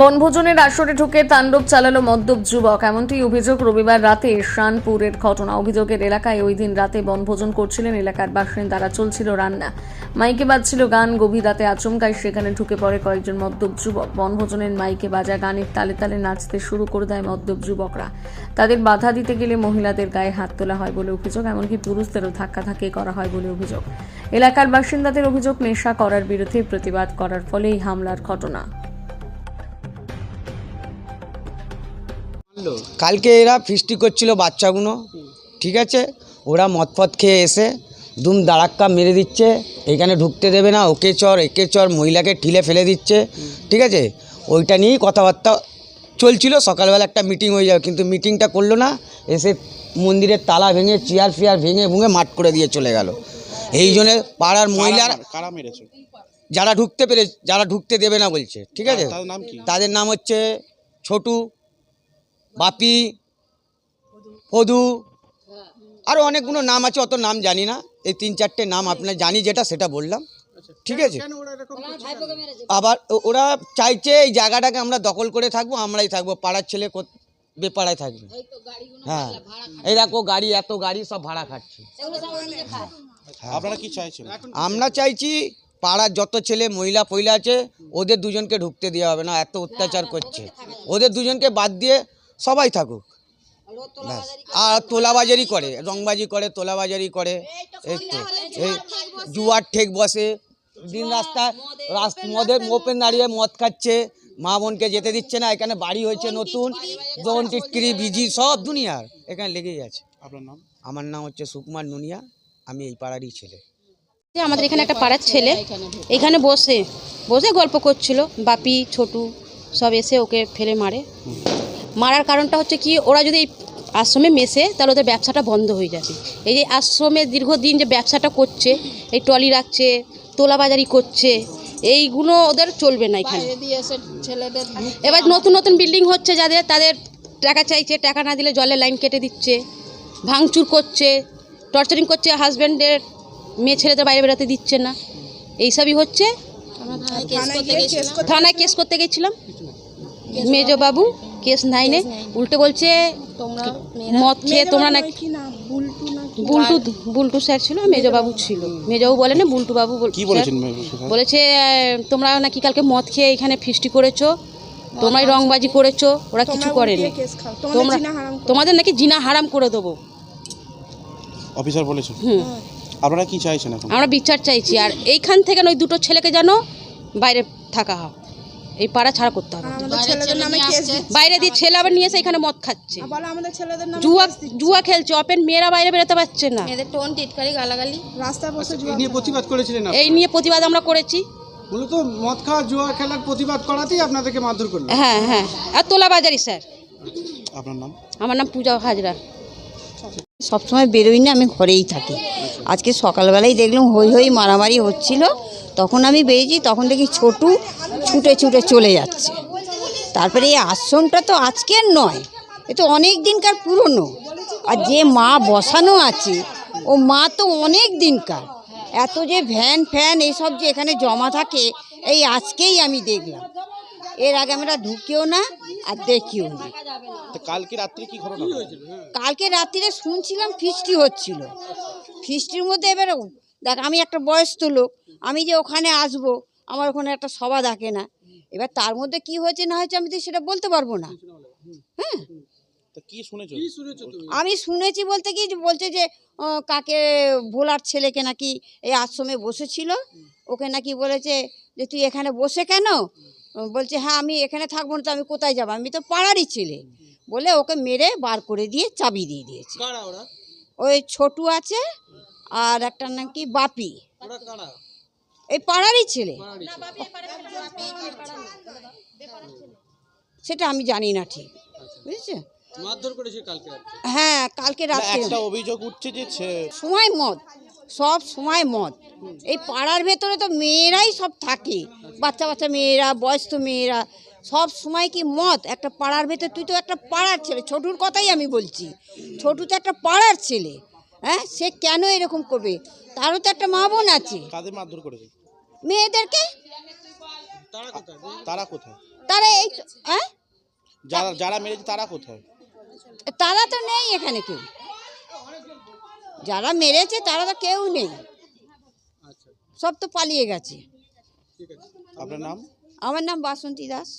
বনভোজনের আসরে ঢুকে তাণ্ডব চালালো মদ্যপ যুবক। এমনটি অভিযোগ রবিবার রাতে শানপুরের ঘটনা। অভিযোগের এলাকায় ওই দিন রাতে বনভোজন করছিলেন এলাকার বাসিন্দারা। চলছিল রান্না। মাইকে বাজছিল গান, গভীর রাতে আচমকায় সেখানে ঢুকে পড়ে কয়েকজন মদ্যপ যুবক। বনভোজনের মাইকে বাজা গানের তালে তালে নাচতে শুরু করে দেয় মদ্যপ যুবকরা। তাদের বাধা দিতে গেলে মহিলাদের গায়ে হাত তোলা হয় বলে অভিযোগ, এমনকি পুরুষদেরও ধাক্কাধাক্কি করা হয় বলে অভিযোগ। এলাকার বাসিন্দাদের অভিযোগ, নেশা করার বিরুদ্ধে প্রতিবাদ করার ফলে এই হামলার ঘটনা। কালকে এরা ফিস্টি করছিল বাচ্চাগুলো ঠিক আছে? ওরা মদ ফদ খেয়ে এসে দুম দাঁড়াক্কা মেরে দিচ্ছে এখানে ঢুকতে দেবে না ওকে চর একে চর মহিলাকে ঠিলে ফেলে দিচ্ছে ঠিক আছে? ওইটা নিয়েই কথাবার্তা চলছিল সকালবেলা একটা মিটিং হয়ে যাবে কিন্তু মিটিংটা করল না এসে মন্দিরের তালা ভেঙে চেয়ার ফেয়ার ভেঙে ভুঙে মাঠ করে দিয়ে চলে গেল। এই জন্যে পাড়ার মহিলার যারা ঢুকতে পেরে যারা ঢুকতে দেবে না বলছে ঠিক আছে? তাদের নাম হচ্ছে ছোটু বাপি পদু আরও অনেকগুলো নাম আছে অত নাম জানি না। এই তিন চারটে নাম আপনার জানি যেটা সেটা বললাম। ঠিক আছে? আবার ওরা চাইছে এই জায়গাটাকে আমরা দখল করে থাকব আমরাই থাকব পাড়ার ছেলে বেপাড়ায় থাকবে। হ্যাঁ। এই দেখো গাড়ি এত গাড়ি সব ভাড়া খাচ্ছে। আপনারা কি চাইছেন? আমরা চাইছি পাড়ার যত ছেলে মহিলা ফইলা আছে ওদের দুজনকে ঢুকতে দেওয়া হবে না এত অত্যাচার করছে। ওদের দুজনকে বাদ দিয়ে সবাই থাকুক। ব্যাস। আর তোলাবাজারি করে রংবাজি করে তোলাবাজারি করে এই তো এই জুয়ার ঠেক বসে। দিন রাস্তায় রাস্তা মদের মোপেন দাঁড়িয়ে মদ খাচ্ছে মা বোনকে যেতে দিচ্ছে না এখানে বাড়ি হয়েছে নতুন দোন টিটকিরি বিজি সব দুনিয়ার এখানে লেগেই আছে। আপনার নাম? আমার নাম হচ্ছে সুকুমার নুনিয়া আমি এই পাড়ারই ছেলে। আমাদের এখানে একটা পাড়ার ছেলে এখানে বসে বসে গল্প করছিল বাপি ছোটু সব এসে ওকে ফেলে মারে। মারার কারণটা হচ্ছে কি ওরা যদি এই আশ্রমে মেশে তাহলে ওদের ব্যবসাটা বন্ধ হয়ে যাবে। এই যে আশ্রমে দীর্ঘদিন যে ব্যবসাটা করছে এই ট্রলি রাখছে তোলাবাজারি করছে এইগুলো ওদের চলবে না এখানে। এবার নতুন নতুন বিল্ডিং হচ্ছে যাদের তাদের টাকা চাইছে টাকা না দিলে জলের লাইন কেটে দিচ্ছে ভাঙচুর করছে টর্চারিং করছে হাজব্যান্ডের মেয়ে ছেলেদের বাইরে বেরোতে দিচ্ছে না। এইসবই হচ্ছে। থানায় কেস করতে গেছিলাম। মেজো বাবু কেস নাইনে উল্টে বলছে মদ খেয়ে তোমরা না? বুলটু বুলটু স্যার ছিল মেজো বাবু ছিল। মেজবাবু বলে না বুলটু বাবু বলেছে তোমরা নাকি কালকে মদ খেয়ে এখানে ফিস্টি করেছ তোমরাই রংবাজি করেছ ওরা কিছু করেনি। তোমরা তোমাদের নাকি জিনা হারাম করে দেবো। অফিসার বলেছেন। হুম। আপনারা কি চাইছেন আমরা বিচার চাইছি আর এইখান থেকে না ওই দুটো ছেলেকে যেন বাইরে থাকা হয়। এই পাড়া ছাড়া করতে হবে। আমাদের ছেলেদের নামে কেস দিচ্ছে। বাইরে দিয়ে ছেলে আবার নিয়ে এসে এখানে মদ খাচ্ছে। বলে আমাদের ছেলেদের নামে জুয়া জুয়া খেলছে অপেন মেয়েরা বাইরে বেরোতে পারছে না। টোন টিটকারি গালাগালি। রাস্তায় বসে জুয়া নিয়ে প্রতিবাদ করেছিলেন এই নিয়ে প্রতিবাদ আমরা করেছি। মূলত মদ খাওয়া জুয়া খেলার প্রতিবাদ করাতেই আপনাদেরকে মারধর করল। হ্যাঁ হ্যাঁ। আর তোলাবাজারি স্যার। আপনার নাম? আমার নাম পূজা হাজরা। সবসময় বেরোই না আমি ঘরেই থাকি। আজকে সকালবেলায় দেখলাম হই হই মারামারি হচ্ছিল। তখন আমি বেরিয়েছি তখন দেখি ছোটু ছুটে ছুটে চলে যাচ্ছে। তারপরে এই আশ্রমটা তো আজকের নয় এ তো অনেক দিনকার পুরনো। আর যে মা বসানো আছে ও মা তো অনেক দিনকার। এত যে ভ্যান ফ্যান এইসব যে এখানে জমা থাকে এই আজকেই আমি দেখলাম। এর আগে আমরা ঢুকিও না আর দেখিও না। কালকে রাত্রে কি ঘটনা? কালকে রাত্রিরে শুনছিলাম ফিস্টি হচ্ছিল। ফিস্টির মধ্যে এবার দেখ আমি একটা বয়স্ক লোক আমি যে ওখানে আসব আমার ওখানে একটা সভা থাকে না। এবার তার মধ্যে কি হয়েছে না হয়েছে আমি তো সেটা বলতে পারব না। হ্যাঁ? তো কি শুনেছো? আমি শুনেছি বলতে কি যে বলছে যে কাকে ভোলার ছেলেকে নাকি এই আশ্রমে বসেছিল ওকে নাকি বলেছে যে তুই এখানে বসে কেন? বলছে হ্যাঁ আমি এখানে থাকব না তো আমি কোথায় যাব? আমি তো পাড়ারই ছেলে। বলে ওকে মেরে বার করে দিয়ে চাবি দিয়ে দিয়েছে। ওই ছোটু আছে আর একটা নাকি বাপি। এই পাড়ারই ছেলে। সেটা আমি জানি না ঠিক। বুঝেছে? করেছে কালকে হ্যাঁ কালকে রাত্রে। অভিযোগ উঠছে যে সময় মদ। সব সময় মদ। এই পাড়ার ভেতরে তো মেয়েরাই সব থাকে। বাচ্চা বাচ্চা মেয়েরা বয়স্ক মেয়েরা সব সময় কি মদ? একটা পাড়ার ভেতর তুই তো একটা পাড়ার ছেলে। ছোটুর কথাই আমি বলছি। ছোটু তো একটা পাড়ার ছেলে। হ্যাঁ? সে কেন এরকম করবে? তারও তো একটা মা বোন আছে। কাদের মারধর করেছে? মেয়েদেরকে? তারা কোথায়? তারা এই হ্যাঁ? যারা যারা মেরেছে তারা কোথায়? তারা তো নেই এখানে কেউ। যারা মেরেছে তারা তো কেউ নেই। সব তো পালিয়ে গেছে। আপনার নাম? আমার নাম বাসন্তী দাস।